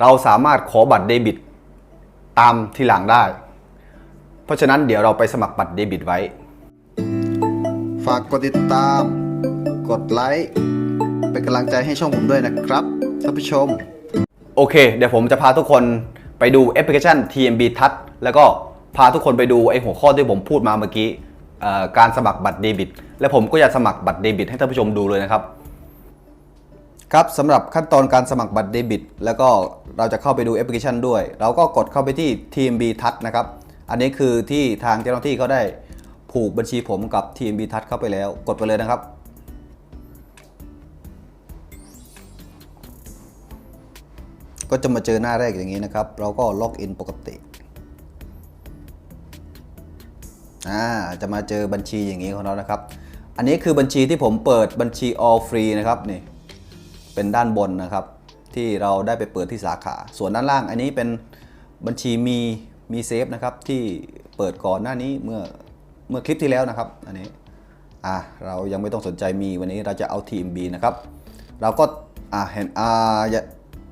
เราสามารถขอบัตรเดบิตตามทีหลังได้ เพราะฉะนั้นเดี๋ยวเราไปสมัครบัตรเดบิตไว้ ฝากกดติดตาม กดไลค์ เป็นกำลังใจให้ช่องผมด้วยนะครับท่านผู้ชม โอเค เดี๋ยวผมจะพาทุกคนไปดูแอปพลิเคชัน TMB Touch แล้วก็พาทุกคนไปดูไอหัวข้อที่ผมพูดมาเมื่อกี้เอ่อการสมัครบัตรเดบิต และผมก็จะสมัครบัตรเดบิต ให้ท่านผู้ชมดูเลยนะครับ ครับสำหรับขั้นตอนการสมัครบัตรเดบิต แล้วก็เราจะเข้าไปดูแอปพลิเคชันด้วย เราก็กดเข้าไปที่ TMB Touch นะครับ อันนี้คือที่ทางเจ้าหน้าที่เขาได้ผูกบัญชีผมกับ TMB Touch เข้าไปแล้ว กดไปเลยนะครับ ก็จะมาเจอหน้าแรกอย่างนี้นะครับ เราก็ล็อกอินปกติอ่าจะมาเจอบัญชีอย่างนี้ของเรานะครับ อันนี้คือบัญชีที่ผมเปิดบัญชี all free นะครับนี่ เป็นด้านบนนะครับ ที่เราได้ไปเปิดที่สาขา ส่วนด้านล่างอันนี้เป็นบัญชีมีมีเซฟนะครับที่เปิดก่อนหน้านี้เมื่อเมื่อคลิปที่แล้วนะครับ อันนี้อ่าเรายังไม่ต้องสนใจมีวันนี้เราจะเอาทีม B นะครับ เราก็อ่าเห็นอ่าอย่า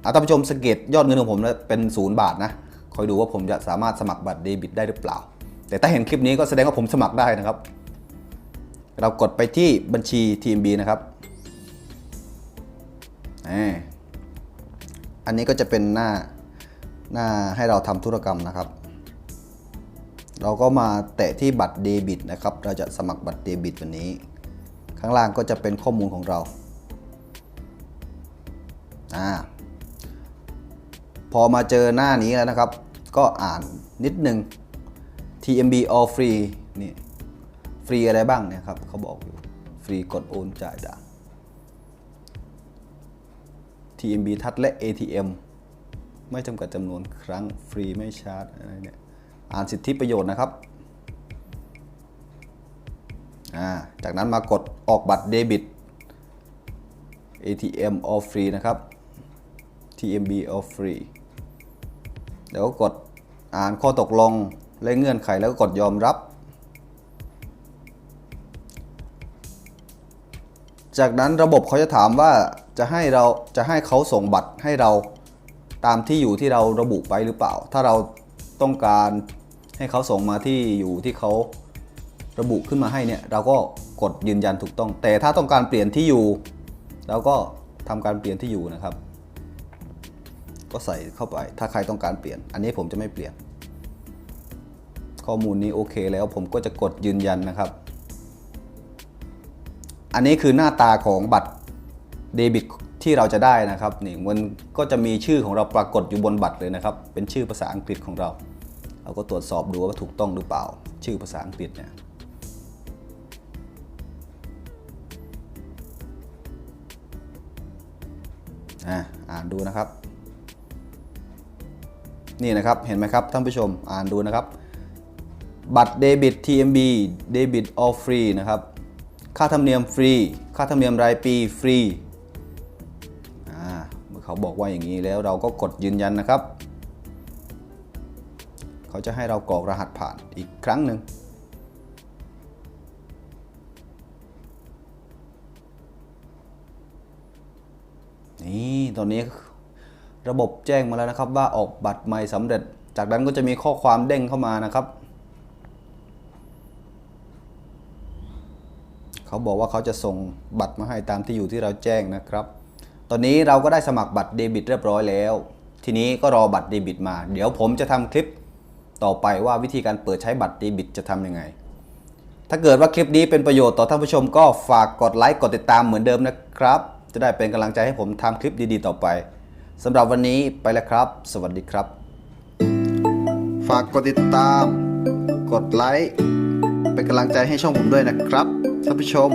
อ่าท่านผู้ชมสังเกตยอดเงินของผมเป็นศูนย์บาทนะคอยดูว่าผมจะสามารถสมัครบัตรเดบิตได้หรือเปล่า แต่ถ้าเห็นคลิปนี้ก็แสดงว่าผมสมัครได้นะครับ เรากดไปที่บัญชีทีม B นะครับ อันนี้ก็จะเป็นหน้าหน้าให้เราทำธุรกรรมนะครับ เราก็มาแตะที่บัตรเดบิตนะครับ เราจะสมัครบัตรเดบิตวันนี้ ข้างล่างก็จะเป็นข้อมูลของเราอ่าพอมาเจอหน้านี้แล้วนะครับ ก็อ่านนิดนึง TMB all free นี่ ฟรีอะไรบ้างเนี่ยครับเขาบอกอยู่ ฟรีกดโอนจ่ายได้ TMB ทัดและ ATM ไม่จำกัดจำนวนครั้งฟรีไม่ชาร์จอะไรเนี่ยอ่านสิทธิประโยชน์นะครับาจากนั้นมากดออกบัตรเดบิต ATM all free นะครับ TMB all free แล้วก็กดอ่านข้อตกลงและเงื่อนไขแล้วก็กดยอมรับ จากนั้นระบบเขาจะถามว่าจะให้เราจะให้เขาส่งบัตรให้เราตามที่อยู่ที่เราระบุไปหรือเปล่า ถ้าเราต้องการให้เขาส่งมาที่อยู่ที่เขาระบุขึ้นมาให้เนี่ย เราก็กดยืนยันถูกต้อง แต่ถ้าต้องการเปลี่ยนที่อยู่ เราก็ทำการเปลี่ยนที่อยู่นะครับ ก็ใส่เข้าไป ถ้าใครต้องการเปลี่ยน อันนี้ผมจะไม่เปลี่ยน ข้อมูลนี้โอเคแล้วผมก็จะกดยืนยันนะครับ อันนี้คือหน้าตาของบัตรเดบิตที่เราจะได้นะครับนี่มันก็จะมีชื่อของเราปรากฏอยู่บนบัตรเลยนะครับ เป็นชื่อภาษาอังกฤษของเรา เราก็ตรวจสอบดูว่าถูกต้องหรือเปล่า ชื่อภาษาอังกฤษเนี่ยอ่านดูนะครับ นี่นะครับเห็นไหมครับท่านผู้ชมอ่านดูนะครับ บัตรเดบิต TMB เดบิต all free นะครับ ค่าธรรมเนียมฟรี ค่าธรรมเนียมรายปีฟรีเมื่อเขาบอกว่าอย่างนี้แล้วเราก็กดยืนยันนะครับ เขาจะให้เรากรอกรหัสผ่านอีกครั้งหนึ่งนี่ตอนนี้ระบบแจ้งมาแล้วนะครับว่าออกบัตรใหม่สำเร็จ จากนั้นก็จะมีข้อความเด้งเข้ามานะครับ เขาบอกว่าเขาจะส่งบัตรมาให้ตามที่อยู่ที่เราแจ้งนะครับ ตอนนี้เราก็ได้สมัครบัตรเดบิตเรียบร้อยแล้ว ทีนี้ก็รอบัตรเดบิตมา เดี๋ยวผมจะทำคลิปต่อไปว่าวิธีการเปิดใช้บัตรเดบิตจะทำยังไง ถ้าเกิดว่าคลิปนี้เป็นประโยชน์ต่อท่านผู้ชมก็ฝากกดไลค์กดติดตามเหมือนเดิมนะครับ จะได้เป็นกำลังใจให้ผมทำคลิปดีๆ ต่อไปสำหรับวันนี้ไปแล้วครับ สวัสดีครับ ฝากกดติดตาม กดไลค์ เป็นกำลังใจให้ช่องผมด้วยนะครับ ท่านผู้ชม